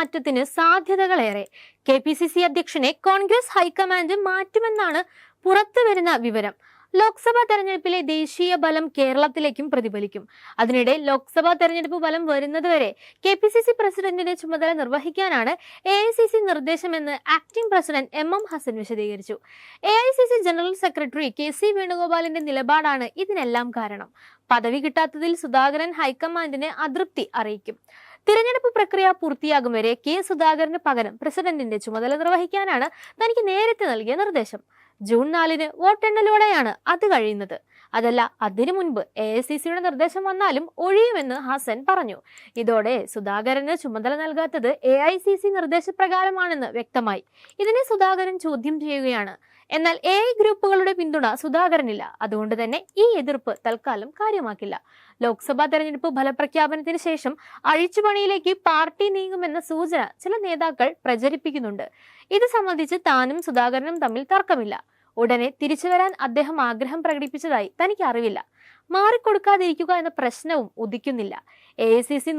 മാറ്റത്തിന് സാധ്യതകളേറെ. K P C C അധ്യക്ഷനെ കോൺഗ്രസ് ഹൈക്കമാൻഡ് മാറ്റുമെന്നാണ് പുറത്തുവരുന്ന വിവരം. ലോക്സഭാ തെരഞ്ഞെടുപ്പിലെ ദേശീയ ബലം കേരളത്തിലേക്കും പ്രതിഫലിക്കും. അതിനിടെ ലോക്സഭാ തെരഞ്ഞെടുപ്പ് ഫലം വരുന്നതുവരെ കെ പി സി സി പ്രസിഡന്റിന്റെ ചുമതല നിർവഹിക്കാനാണ് A I C C നിർദ്ദേശമെന്ന് acting president M M Hasan വിശദീകരിച്ചു. A I C C general secretary K C വേണുഗോപാലിന്റെ നിലപാടാണ് ഇതിനെല്ലാം കാരണം. പദവി കിട്ടാത്തതിൽ സുധാകരൻ ഹൈക്കമാൻഡിനെ അതൃപ്തി അറിയിക്കും. തിരഞ്ഞെടുപ്പ് പ്രക്രിയ പൂർത്തിയാകും വരെ കെ സുധാകരന് പകരം പ്രസിഡന്റിന്റെ ചുമതല നിർവഹിക്കാനാണ് തനിക്ക് നേരത്തെ നൽകിയ നിർദ്ദേശം. ജൂൺ നാലിന് വോട്ടെണ്ണലോടെയാണ് അത് കഴിയുന്നത് അതല്ല അതിനു മുൻപ് എ ഐ സി സിയുടെ നിർദ്ദേശം വന്നാലും ഒഴിയുമെന്ന് ഹസൻ പറഞ്ഞു. ഇതോടെ സുധാകരന് ചുമതല നൽകാത്തത് എ ഐ സി സി നിർദ്ദേശപ്രകാരമാണെന്ന് വ്യക്തമായി. ഇതിനെ സുധാകരൻ ചോദ്യം ചെയ്യുകയാണ്. എന്നാൽ എ ഐ ഗ്രൂപ്പുകളുടെ പിന്തുണ സുധാകരനില്ല. അതുകൊണ്ട് തന്നെ ഈ എതിർപ്പ് തൽക്കാലം കാര്യമാക്കില്ല. ലോക്സഭാ തെരഞ്ഞെടുപ്പ് ഫലപ്രഖ്യാപനത്തിന് ശേഷം അഴിച്ചുപണിയിലേക്ക് പാർട്ടി നീങ്ങുമെന്ന സൂചന ചില നേതാക്കൾ പ്രചരിപ്പിക്കുന്നുണ്ട്. ഇത് സംബന്ധിച്ച് താനും സുധാകരനും തമ്മിൽ തർക്കമില്ല. ഉടനെ തിരിച്ചു വരാൻ അദ്ദേഹം ആഗ്രഹം പ്രകടിപ്പിച്ചതായി തനിക്ക് അറിവില്ല. മാറിക്കൊടുക്കാതിരിക്കുക എന്ന പ്രശ്നവും ഉദിക്കുന്നില്ല. എ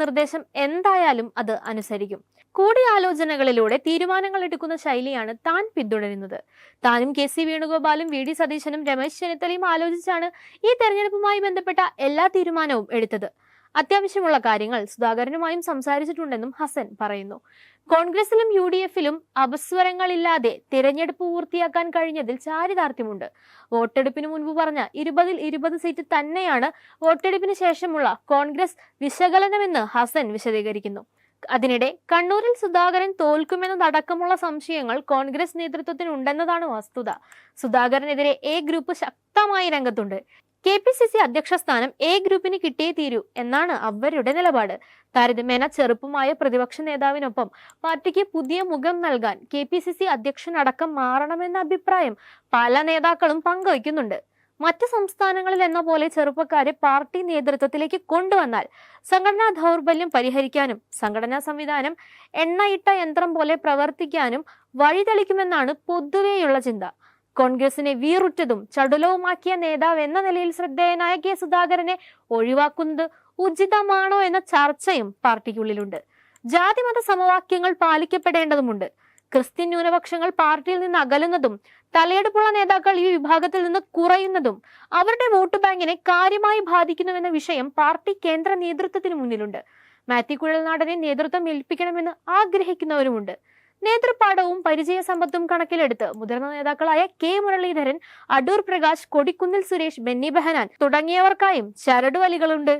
നിർദ്ദേശം എന്തായാലും അത് അനുസരിക്കും. കൂടിയാലോചനകളിലൂടെ തീരുമാനങ്ങൾ എടുക്കുന്ന ശൈലിയാണ് താൻ പിന്തുടരുന്നത്. താനും കെ സി വേണുഗോപാലും വി ഡി സതീശനും രമേശ് ചെന്നിത്തലയും ആലോചിച്ചാണ് ഈ തെരഞ്ഞെടുപ്പുമായി ബന്ധപ്പെട്ട എല്ലാ തീരുമാനവും എടുത്തത്. അത്യാവശ്യമുള്ള കാര്യങ്ങൾ സുധാകരനുമായും സംസാരിച്ചിട്ടുണ്ടെന്നും ഹസൻ പറയുന്നു. കോൺഗ്രസിലും യു ഡി എഫിലും അപസ്വരങ്ങളില്ലാതെ തിരഞ്ഞെടുപ്പ് പൂർത്തിയാക്കാൻ കഴിഞ്ഞതിൽ ചാരിതാർത്ഥ്യമുണ്ട്. വോട്ടെടുപ്പിന് മുൻപ് പറഞ്ഞ ഇരുപതിൽ ഇരുപത് സീറ്റ് തന്നെയാണ് വോട്ടെടുപ്പിന് ശേഷമുള്ള കോൺഗ്രസ് വിശകലനമെന്ന് ഹസൻ വിശദീകരിക്കുന്നു. അതിനിടെ കണ്ണൂരിൽ സുധാകരൻ തോൽക്കുമെന്നതടക്കമുള്ള സംശയങ്ങൾ കോൺഗ്രസ് നേതൃത്വത്തിനുണ്ടെന്നതാണ് വസ്തുത. സുധാകരനെതിരെ എ ഗ്രൂപ്പ് ശക്തമായി രംഗത്തുണ്ട്. കെ പി സി സി അധ്യക്ഷ സ്ഥാനം എ ഗ്രൂപ്പിന് കിട്ടിയേ തീരൂ എന്നാണ് അവരുടെ നിലപാട്. താരതമ്യേന ചെറുപ്പമായ പ്രതിപക്ഷ നേതാവിനൊപ്പം പാർട്ടിക്ക് പുതിയ മുഖം നൽകാൻ കെ പി സി സി അധ്യക്ഷനടക്കം മാറണമെന്ന അഭിപ്രായം പല നേതാക്കളും പങ്കുവയ്ക്കുന്നുണ്ട്. മറ്റ് സംസ്ഥാനങ്ങളിൽ എന്ന പോലെ ചെറുപ്പക്കാരെ പാർട്ടി നേതൃത്വത്തിലേക്ക് കൊണ്ടുവന്നാൽ സംഘടനാ ദൗർബല്യം പരിഹരിക്കാനും സംഘടനാ സംവിധാനം എണ്ണയിട്ട യന്ത്രം പോലെ പ്രവർത്തിക്കാനും വഴിതെളിക്കുമെന്നാണ് പൊതുവെയുള്ള ചിന്ത. കോൺഗ്രസിനെ വീറുറ്റതും ചടുലവുമാക്കിയ നേതാവ് എന്ന നിലയിൽ ശ്രദ്ധേയനായ കെ സുധാകരനെ ഒഴിവാക്കുന്നത് ഉചിതമാണോ എന്ന ചർച്ചയും പാർട്ടിക്കുള്ളിലുണ്ട്. ജാതിമത സമവാക്യങ്ങൾ പാലിക്കപ്പെടേണ്ടതുമുണ്ട്. ക്രിസ്ത്യൻ ന്യൂനപക്ഷങ്ങൾ പാർട്ടിയിൽ നിന്ന് അകലുന്നതും തലയെടുപ്പുള്ള നേതാക്കൾ ഈ വിഭാഗത്തിൽ നിന്ന് കുറയുന്നതും അവരുടെ വോട്ട് ബാങ്കിനെ കാര്യമായി ബാധിക്കുന്നുവെന്ന വിഷയം പാർട്ടി കേന്ദ്ര നേതൃത്വത്തിന് മുന്നിലുണ്ട്. മാത്യു കുഴൽനാടനെ നേതൃത്വം ഏൽപ്പിക്കണമെന്ന് ആഗ്രഹിക്കുന്നവരുമുണ്ട്. നേതൃപാഠവും പരിചയസമ്പത്തും കണക്കിലെടുത്ത് മുതിർന്ന നേതാക്കളായ കെ മുരളീധരൻ അടൂർ പ്രകാശ് കൊടിക്കുന്നിൽ സുരേഷ് ബെന്നി ബെഹനാൻ തുടങ്ങിയവർക്കായും ചരടുവലികളുണ്ട്